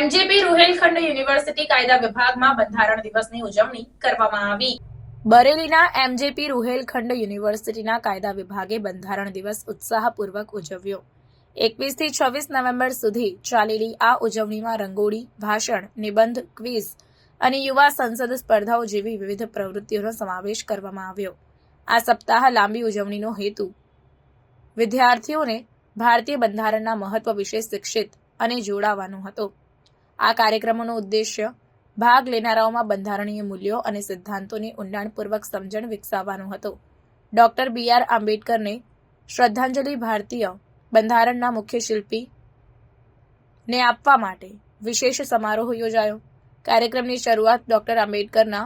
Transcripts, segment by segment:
એમજેપી રૂહેલખંડ university કાયદા વિભાગમાં બંધારણ દિવસની ઉજવણી કરવામાં આવી બરેલીના એમજેપી રૂહેલખંડ યુનિવર્સિટીના કાયદા વિભાગે બંધારણ દિવસ ઉત્સાહપૂર્વક ઉજવ્યો એકવીસથી છવ્વીસ નવેમ્બર સુધી ચાલેલી આ ઉજવણીમાં રંગોળી ભાષણ નિબંધ ક્વિઝ અને યુવા સંસદ સ્પર્ધાઓ જેવી વિવિધ પ્રવૃત્તિઓનો સમાવેશ કરવામાં આવ્યો આ સપ્તાહ લાંબી ઉજવણીનો હેતુ વિદ્યાર્થીઓને ભારતીય બંધારણના મહત્વ વિશે શિક્ષિત અને જોડાવાનો હતો આ કાર્યક્રમોનો ઉદ્દેશ્ય ભાગ લેનારાઓમાં બંધારણીય મૂલ્યો અને સિદ્ધાંતોની ઊંડાણપૂર્વક સમજણ વિકસાવવાનો હતો ડોક્ટર બી આર આંબેડકરને શ્રદ્ધાંજલિ ભારતીય બંધારણના મુખ્ય શિલ્પી ને આપવા માટે વિશેષ સમારોહ યોજાયો કાર્યક્રમની શરૂઆત ડોક્ટર આંબેડકરના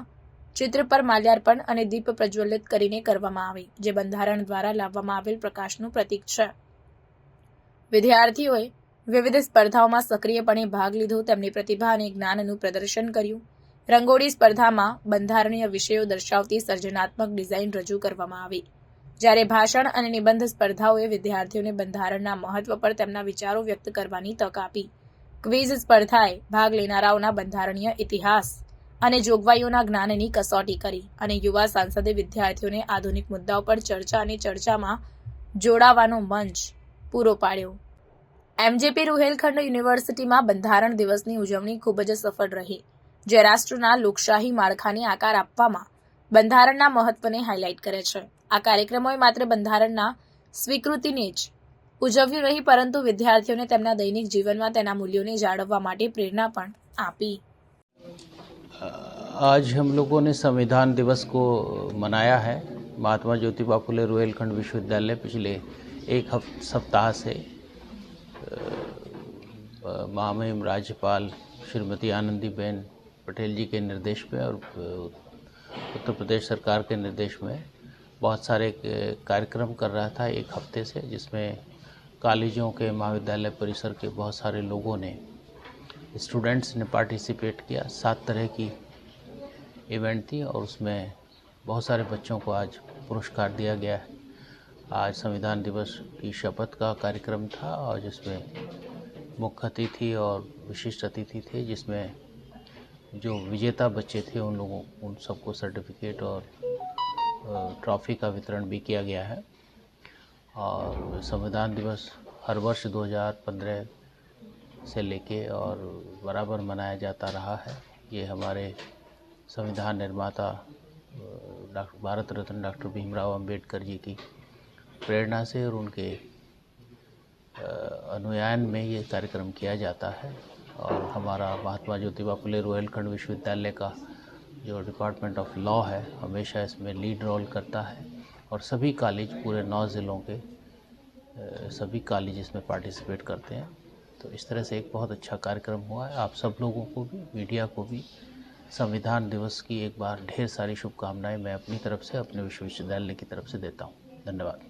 ચિત્ર પર માલ્યાર્પણ અને દીપ પ્રજ્વલિત કરીને કરવામાં આવી જે બંધારણ દ્વારા લાવવામાં આવેલ પ્રકાશનું પ્રતીક છે વિદ્યાર્થીઓએ વિવિધ સ્પર્ધાઓમાં સક્રિયપણે ભાગ લીધો તેમની પ્રતિભા અને જ્ઞાનનું પ્રદર્શન કર્યું રંગોળી સ્પર્ધામાં બંધારણીય વિષયો દર્શાવતી સર્જનાત્મક ડિઝાઇન રજૂ કરવામાં આવી જ્યારે ભાષણ અને નિબંધ સ્પર્ધાઓએ વિદ્યાર્થીઓને બંધારણના મહત્વ પર તેમના વિચારો વ્યક્ત કરવાની તક આપી ક્વિઝ સ્પર્ધાએ ભાગ લેનારાઓના બંધારણીય ઇતિહાસ અને જોગવાઈઓના જ્ઞાનની કસોટી કરી અને યુવા સાંસદે વિદ્યાર્થીઓને આધુનિક મુદ્દાઓ પર ચર્ચા અને ચર્ચામાં જોડાવાનો મંચ પૂરો પાડ્યો एमजेपी रोहिलखंड यूनिवर्सिटी में बंधारण दिवसની ઉજવણી ખૂબ જ સફળ રહી જે રાષ્ટ્રના લોકશાહી માળખાને આકાર આપવામાં બંધારણના મહત્વને હાઇલાઇટ કરે છે આ કાર્યક્રમોએ માત્ર બંધારણના સ્વીકૃતિને જ ઉજવ્યું રહી પરંતુ વિદ્યાર્થીઓને તેના દૈનિક જીવનમાં તેના મૂલ્યોને જાળવવા માટે પ્રેરણા પણ આપી આજ ہم લોકોએ સંવિધાન દિવસ કો मनाया है महात्मा ज्योतिबा फुले रॉयलखंड विश्वविद्यालय पिछले एक सप्ताह से महामहिम राज्यपाल श्रीमती आनंदीबेन पटेल जी के निर्देश में और उत्तर प्रदेश सरकार के निर्देश में बहुत सारे कार्यक्रम कर रहा था एक हफ्ते से जिसमें कॉलेजों के महाविद्यालय परिसर के बहुत सारे लोगों ने स्टूडेंट्स ने पार्टिसिपेट किया सात तरह की इवेंट थी और उसमें बहुत सारे बच्चों को आज पुरस्कार दिया गया है आज संविधान दिवस की शपथ का कार्यक्रम था और जिसमें मुख्य अतिथि और विशिष्ट अतिथि थे जिसमें जो विजेता बच्चे थे उन लोगों उन सबको सर्टिफिकेट और ट्रॉफ़ी का वितरण भी किया गया है और संविधान दिवस हर वर्ष 2015 से लेके और बराबर मनाया जाता रहा है ये हमारे संविधान निर्माता डॉक्टर भारत रत्न डॉक्टर भीमराव अंबेडकर जी की प्रेरणा से और उनके अनुयायन में ये कार्यक्रम किया जाता है और हमारा महात्मा ज्योतिबा फुले रोहिलखंड विश्वविद्यालय का जो डिपार्टमेंट ऑफ लॉ है हमेशा इसमें लीड रोल करता है और सभी कॉलेज पूरे नौ ज़िलों के सभी कॉलेज इसमें पार्टिसिपेट करते हैं तो इस तरह से एक बहुत अच्छा कार्यक्रम हुआ है आप सब लोगों को भी मीडिया को भी संविधान दिवस की एक बार ढेर सारी शुभकामनाएं मैं अपनी तरफ से अपने विश्वविद्यालय की तरफ से देता हूँ धन्यवाद